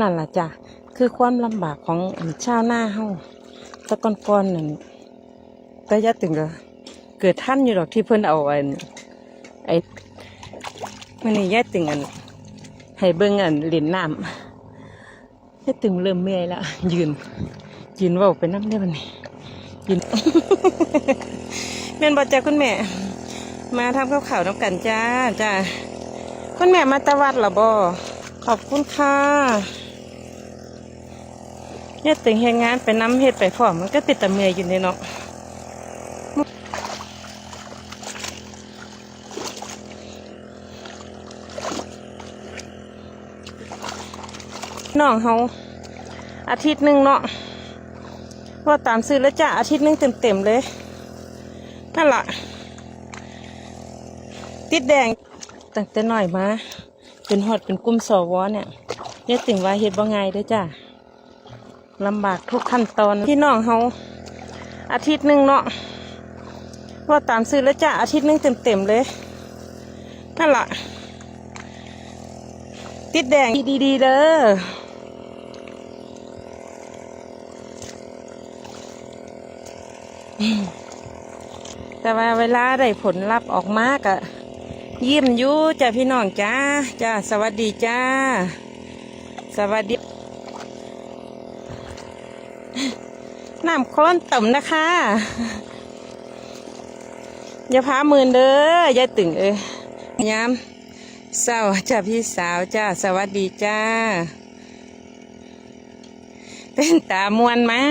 นั่นละจ้ะคือความลำบากของชาวนาเฮาตะกอนก่อนนั่นแต่ยะถึงก็เกิดท่านอยู่ดอกที่เพิ่นเอาอันไอ้มันนี่ยะถึงอันให้เบิ่งอันเหรียญน้ำยะถึงเริ่มเมื่อยละยืน ยืนว่าไปน้ำได้บันนี้ยืนแม่นบอจ้าคุณแม่ มาทำข้าวขาวน้ำกันจ้าจ้าคุณแม่มาตะวัดหรอบอขอบคุณค่ะ เนี่ยตึงเฮ็ดงานไปน้ำเฮ็ดไปพร้อมมันก็ติดตะเมียอยู่ในเนาะน้องเขาอาทิตย์หนึ่งเนาะว่าตามซื้อแล้วจ้าอาทิตย์หนึ่งเต็มๆเลยนั่นละติดแดงตั้งแต่หน้อยมาเป็นหอดเป็นกลุ่มสอวอเนี่ยเนี่ยถึงว่าเฮ็ดบ่ง่ายด้จ้า ลำบากทุกขั้นตอนพี่น้องเฮาอาทิตย์หนึ่งเนาะว่าตามซื้อแล้วจ้าอาทิตย์หนึ่งเต็มๆเลยนั่นละติดแดงดีๆเด้อแต่ว่าเวลาได้ผลลัพธ์ออกมากอะยิ้มยู่จ้าพี่น้องจ้าจ้าสวัสดีจ้า สวัสดี น้ำค้นต่ำนะคะ อย่าพามืนเด้อย่าตึงเอ้ยยามเศร้าจ้าพี่สาวจ้าสวัสดีจ้า เป็นตามวนมา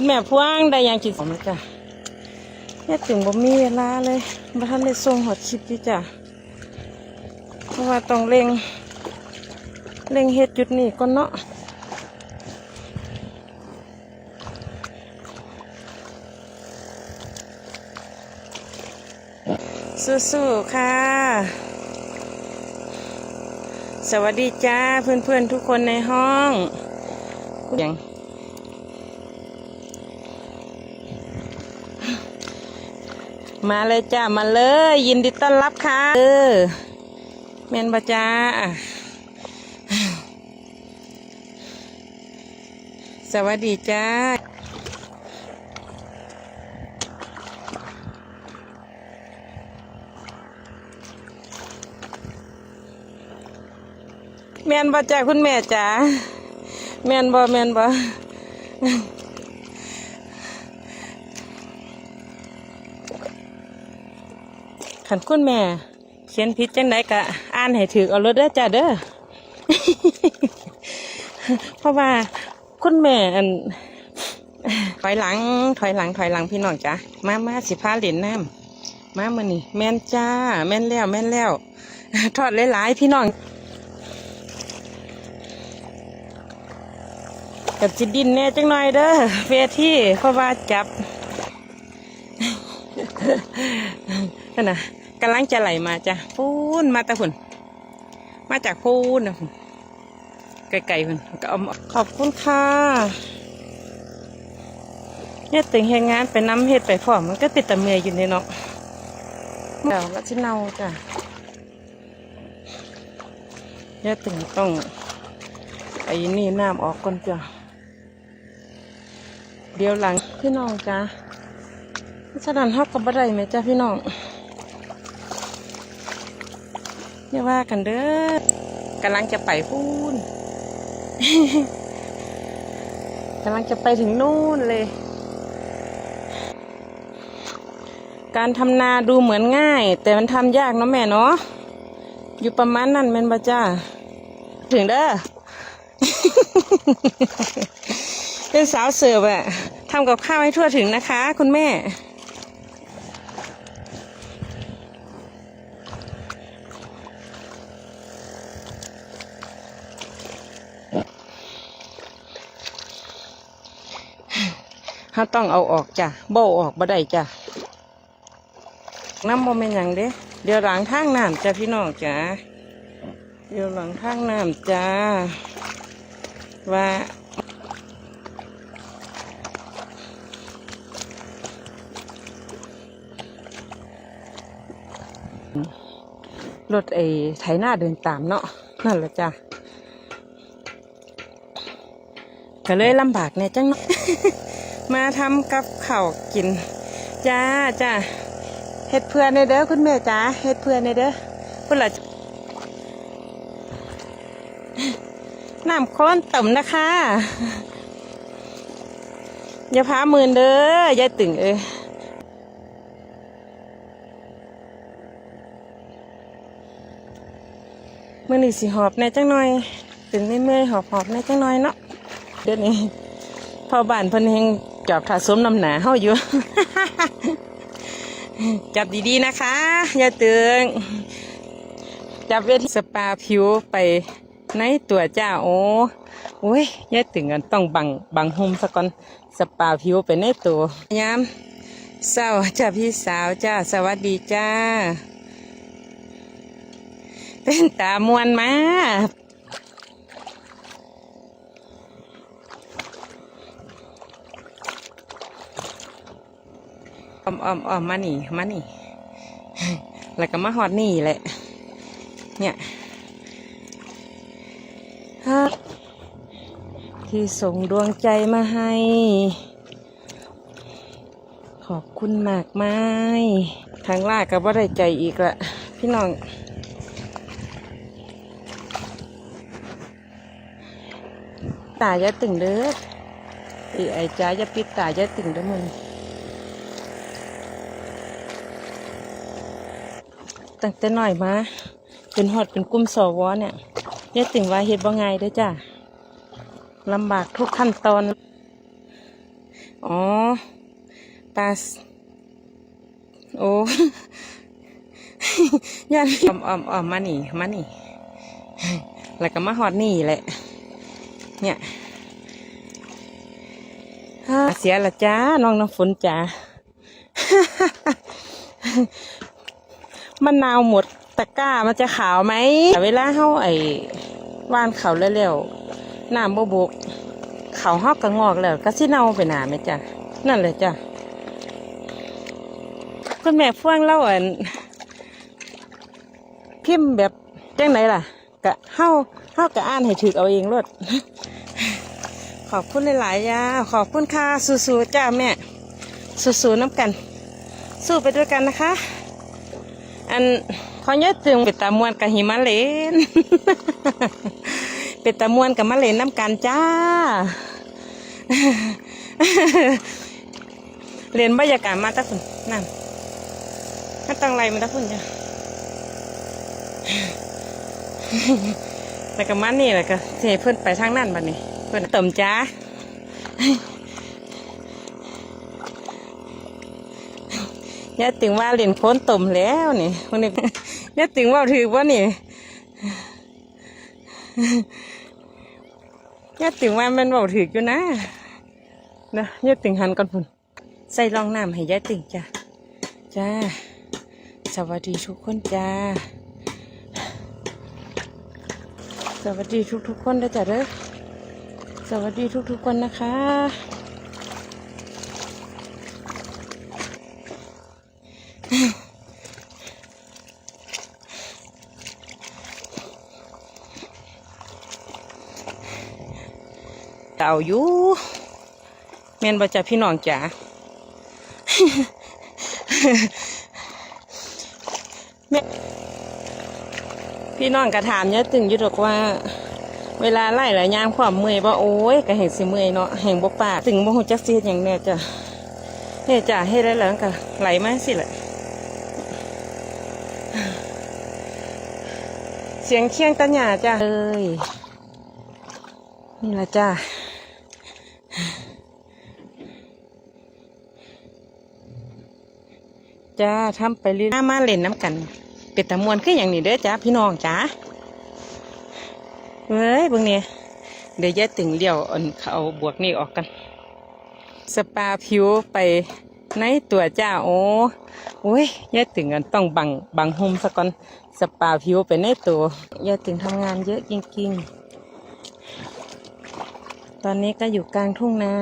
คุณแม่พ่วงได้ยังจิตสมจ้ะเนี่ยถึงบ่มีเวลาเลยบ่ทันได้ส่งหอดคลิปที่จ้ะเพราะว่าต้องเร่งเร่งเฮ็ดจุดนี้ก่อนเนาะสู้ๆค่ะ สวัสดีจ้าเพื่อนๆทุกคนในห้องยัง มาเลยจ้ามาเลย ยินดีต้อนรับค่ะเออเมนบาจ้าสวัสดีจ้าแมนบาจ้าคุณแม่จ้าแมนบอแมนบอ ขันคุณแม่ เขียนผิดจังไดกะอ่านให้ถือเอารถเด้อจ้าเด้อเพราะว่าคุณแม่อันถอยหลัง ถอยหลังถอยหลังพี่น้องจ้ะมามาสิพาเหรียญน้ำมามือนี่แม่นจ้า แม่นแล้ว แม่นแล้ว ทอดหลายๆพี่น้องกับจิดินแน่จังหน่อยเด้อเวทีเพราะว่าจับนั่นนะ กำลังจะไหลมาจ้ะพูนมาแตะฝุ่น มาจากพูนนะพุ่นไกลๆพุ่นก็เอามาขอบคุณค่ะเนี่ยตึงเฮ็ดงานไปน้ำเฮ็ดไปพร้อมมันก็ติดตะเมียอยู่ในเนาะเดี๋ยวก็ชิเนาจ้ะเนี่ยตึงต้องไอ้นี่น้ำออกก่อนจ้ะเดี๋ยวหลังพี่น้องจ้ะฉะนั้นฮอกกับบัไดไหมจ้าพี่น้อง อย่าว่ากันเด้อกำลังจะไปพูนกำลังจะไปถึงนู่นเลย การทำนาดูเหมือนง่าย แต่มันทำยากเนาะแม่เนาะอยู่ประมาณนั้นแม่นบ่จ้าถึงเด้อเป็นสาวเสิร์ฟอะทำกับข้าวให้ทั่วถึงนะคะ คุณแม่ เขาต้องเอาออกจ้ะโบออกบ่ได้จ้ะน้ำบ่เป็นอย่างเด้เดี๋ยวหลังทางน้ำจ้ะพี่น้องจ้ะเดี๋ยวหลังทางน้ำจ้าว่า รถไอ้ไถหน้าเดินตามเนาะนั่นแหละจ้ะก็เลยลำบากเนี่ยจังเนาะ มาทำกับข้าวกิน จ้าจ้าเฮ็ดเพื่อนในเด้อคุณแม่จ้าเฮ็ดเพื่อนในเด้อพุ่นละน้ำคลนต่ำนะคะ อย่าพามืนเด้อย่าตึงเอ้ยมื่อนี้สิหอบในจังหน่อย ถึงไม่เมื่อยหอบหอบในจังหน่อยเนาะเดี๋ยวนี้พอบ้านพิ่นเฮง จอบถาสมน้ำหนาเฮาอยู่ จับดีๆนะคะ อย่าตึงจับเวทสปาผิวไปในตัวจ้าโอ้โอ้ยอย่าตึงกันต้องบังบังหุมซะก่อนสปาผิวไปในตัวยามเศร้าจ้าพี่สาวจ้าสวัสดีจ้า เป็นตามวนมา อมอมอมมานี่มานี่แล้วก็มาหอดนี่แหละ เนี่ยฮะที่ส่งดวงใจมาให้ ขอบคุณมากมายทางล่าก็บ่ได้ใจอีกละพี่น้องตาอย่าตึงเด้อไอ้ไอ้จ้าอย่าปิดตาอย่าตึงเด้อมึง ตั้งแต่น้อยมาเป็นหอดเป็นกลุ่มสวเนี่ยอย่าตึงว่าเฮ็ดบ่ง่ายเด้จ้าลำบากทุกขั้นตอน อ๋อตาโอ้ยันออมออมออมมานี่มานี่ แล้วก็มาหอดนี่แหละ เนี่ยเสียละจ้าน้องน้ำฝนจ้า มันนาวหมดตะกร้ามันจะขาวไหมเวลาเฮาไอ้ว่านเขาเร็วๆน้ำบบกเขาฮอกกระงอกแล้วก็สิเน่าไปหนาไหมจ้ะนั่นเลยจ้ะคุณแม่ฟ่วงเล่าอันพิมพ์แบบจังไหนล่ะกะเฮาเฮากะอ่านให้ถึกเอาเองรถขอบคุณหลายๆยาขอบคุณค่ะสู้ๆจ้าแม่สู้ๆน้ำกัน สู้ไปด้วยกันนะคะ อันขอเยอะถึงเป็นตามวนกับหิมะเลน เป็นตามวนกับมะเลนน้ำกันจ้าเรียนบรรยากาศมาตะคุณนั่นไม่ต้งไรมาตะคุณจ้ะแล้วก็มันนี่แหละก็เทเพื่อนไปทางนั่นบัดนี้ เพื่อนเต่มจ้า ย่าตึงว่าเรียนโค้นต่มแล้วนี่วันนี้ย่าตึงว่าถือว่านี่ย่าตึงว่ามันบอกถืออยู่นะนะย่าตึงหันก่อนพุ่นใส่รองน้ำให้ย่าตึงจ้าจ้าสวัสดีทุกคนจ้าสวัสดีทุกๆคนด้วยจ้ะเด้อสวัสดีทุกๆคนนะคะ เอาอยู่แม่นบ่จ้ะพี่น้องจ๋าแม่พี่น้องกระถามเนี่ยตึงอยู่ดอกว่า เวลาไล่หลายยามความเมื่อยบ่โอ้ยก็เห็นสิเมื่อยเนาะแห่งบ่ปากถึงบ่ฮู้จักเฮ็ดหยังแน่จ้ะเฮ็ดจ้ะเฮ็ดได้แล้วก็ไหลมาสิแหละ เสียงเคียงตะหยาจ้ะเอ้ยนี่ละจ้ะจ้าทำไปเรื่อยมาเล่นน้ำกัน เป็ดตะมวนคืออย่างนี้เด้อจ้าพี่น้องจ้าเฮ้ยเบิ่งเนี่ยเดี๋ยวแยกตึงเลี้ยวเอันเขาเอาบวกนี่ออกกัน สปาผิวไปในตัวจ้าโอ้โอ้ยแยกตึงกันต้องบังบังหุมซะก่อน สปาผิวไปในตัวแยกตึงทำงานเยอะจริงๆ ตอนนี้ก็อยู่กลางทุ่งนา